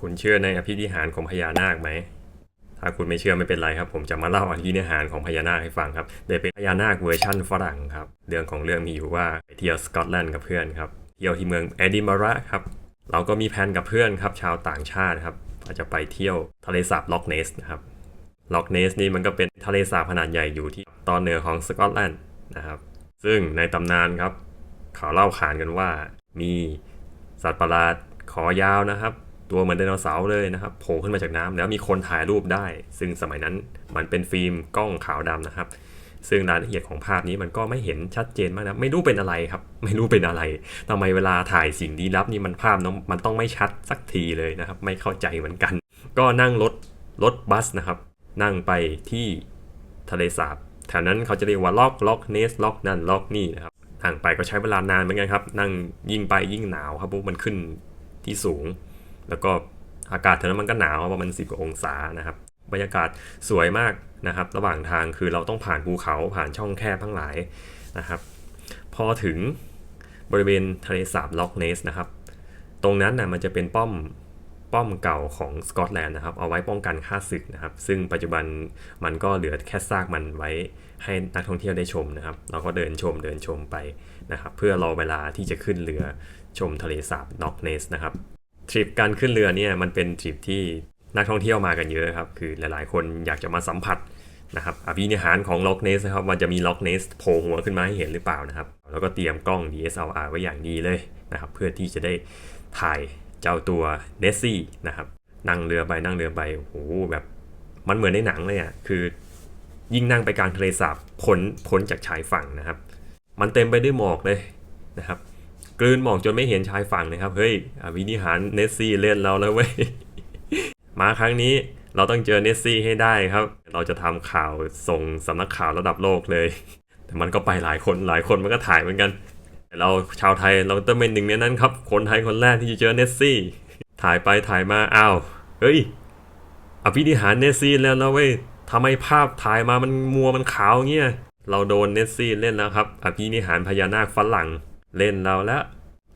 คุณเชื่อในอภินิหารของพญานาคไหม ถ้าคุณไม่เชื่อไม่เป็นไรครับ ผมจะมาเล่าอภินิหารของพญานาคให้ฟังครับโดยเป็นพญานาคเวอร์ชั่นฝรั่งครับ เรื่องของเรื่องมีอยู่ว่าไปเที่ยวสกอตแลนด์กับเพื่อนครับ เที่ยวที่เมืองเอดินบะระครับ เราก็มีแผนกับเพื่อนครับชาวต่างชาติครับอาจจะไปเที่ยวทะเลสาบล็อกเนสนะครับ ล็อกเนสนี่มันก็เป็นทะเลสาบขนาดใหญ่อยู่ที่ตอนเหนือของสกอตแลนด์นะครับ ซึ่งในตำนานครับเขาเล่าขานกันว่ามีสัตว์ประหลาดขอยาวนะครับ ตัวเหมือนไดโนเสาร์เลยนะครับโผล่ขึ้นมาจากน้ำแล้วมีคนถ่ายรูปได้ ซึ่งสมัยนั้นมันเป็นฟิล์มกล้องขาวดำนะครับ ซึ่งรายละเอียดของภาพนี้มันก็ไม่เห็นชัดเจนมากนะไม่รู้เป็นอะไรครับ ไม่รู้เป็นอะไรทำไมเวลาถ่ายสิ่งลี้ลับนี่มันภาพนมันต้องไม่ชัดสักทีเลยนะครับ ไม่เข้าใจเหมือนกัน ก็นั่งรถรถบัสนะครับ นั่งไปที่ทะเลสาบแถวนั้นเขาจะเรียกว่าล็อกล็อกเนสล็อกนั่นล็อกนี่นะครับนั่งไปก็ใช้เวลานานเหมือนกันครับ นั่งยิ่งไปยิ่งหนาวครับพราะมันขึ้นที่สูง แล้วก็อากาศแถวนั้นมันก็หนาวประมาณสิบกว่าองศานะครับบรรยากาศสวยมากนะครับ ระหว่างทางคือเราต้องผ่านภูเขาผ่านช่องแคบทั้งหลายนะครับ พอถึงบริเวณทะเลสาบล็อกเนสนะครับ ตรงนั้นนะมันจะเป็นป้อมป้อมเก่าของสกอตแลนด์นะครับ เอาไว้ป้องกันค่าศึกนะครับ ซึ่งปัจจุบันมันก็เหลือแค่ซากมันไว้ให้นักท่องเที่ยวได้ชมนะครับ เราก็เดินชมเดินชมไปนะครับ เพื่อรอเวลาที่จะขึ้นเรือชมทะเลสาบล็อกเนสนะครับ ทริปการขึ้นเรือเนี่ยมันเป็นทริปที่นักท่องเที่ยวมากันเยอะครับ คือหลายๆ คนอยากจะมาสัมผัสนะครับอภินิหารของล็อกเนสนะครับมันจะมีล็อกเนสโผล่หัวขึ้นมาให้เห็นหรือเปล่านะครับ แล้วก็เตรียมกล้อง DSLR ไว้อย่างดีเลยนะครับ เพื่อที่จะได้ถ่ายเจ้าตัวเนสซี่นะครับนั่งเรือไปนั่งเรือไปโอ้โหแบบมันเหมือนในหนังเลยอะคือ ยิ่งนั่งไปกลางทะเลสาบพ้นพ้นจากชายฝั่งนะครับ มันเต็มไปด้วยหมอกเลยนะครับ กลืนหมอกจนไม่เห็นชายฝั่งนะครับ เฮ้ยอภินิหารเนสซี่เล่นเราแล้วเว้ย มาครั้งนี้เราต้องเจอเนสซี่ให้ได้ครับ เราจะทำข่าวส่งสำนักข่าวระดับโลกเลย แต่มันก็ไปหลายคนหลายคนมันก็ถ่ายเหมือนกันแต่เราชาวไทยเราต้องเป็นหนึ่งในนั้นครับ คนไทยคนแรกที่จะเจอเนสซี่ ถ่ายไปถ่ายมาอ้าว เฮ้ย อภินิหารเนสซี่แล้วนะเว้ยทำไมภาพถ่ายมามันมัวมันขาวเงี้ย เราโดนเนสซี่เล่นแล้วครับ อภินิหารพญานาคฝรั่ง เล่นเราแล้ว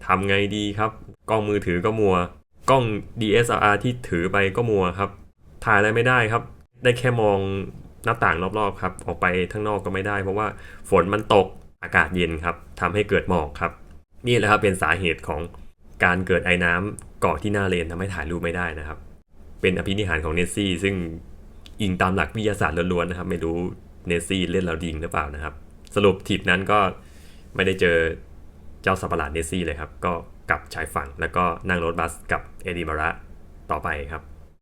ทำไงดีครับ กล้องมือถือก็มัว กล้อง DSLR ที่ถือไปก็มัวครับ ถ่ายอะไรไม่ได้ครับ ได้แค่มองหน้าต่างรอบๆครับ ออกไปข้างนอกก็ไม่ได้ เพราะว่าฝนมันตกอากาศเย็นครับทำให้เกิดหมอกครับ นี่แหละครับเป็นสาเหตุของการเกิดไอ้น้ำเกาะที่หน้าเลนทำให้ถ่ายรูปไม่ได้นะครับ เป็นอภินิหารของเนสซี่ ซึ่งอิงตามหลักวิทยาศาสตร์ล้วนๆนะครับ ไม่รู้เนสซี่เล่นเราจริงหรือเปล่านะครับ สรุปทริปนั้นก็ไม่ได้เจอ เจ้าสัปหลาดเนซี่เลยครับ ก็กลับชายฝั่งแล้วก็นั่งรถบัสกลับเอดินบะระต่อไปครับ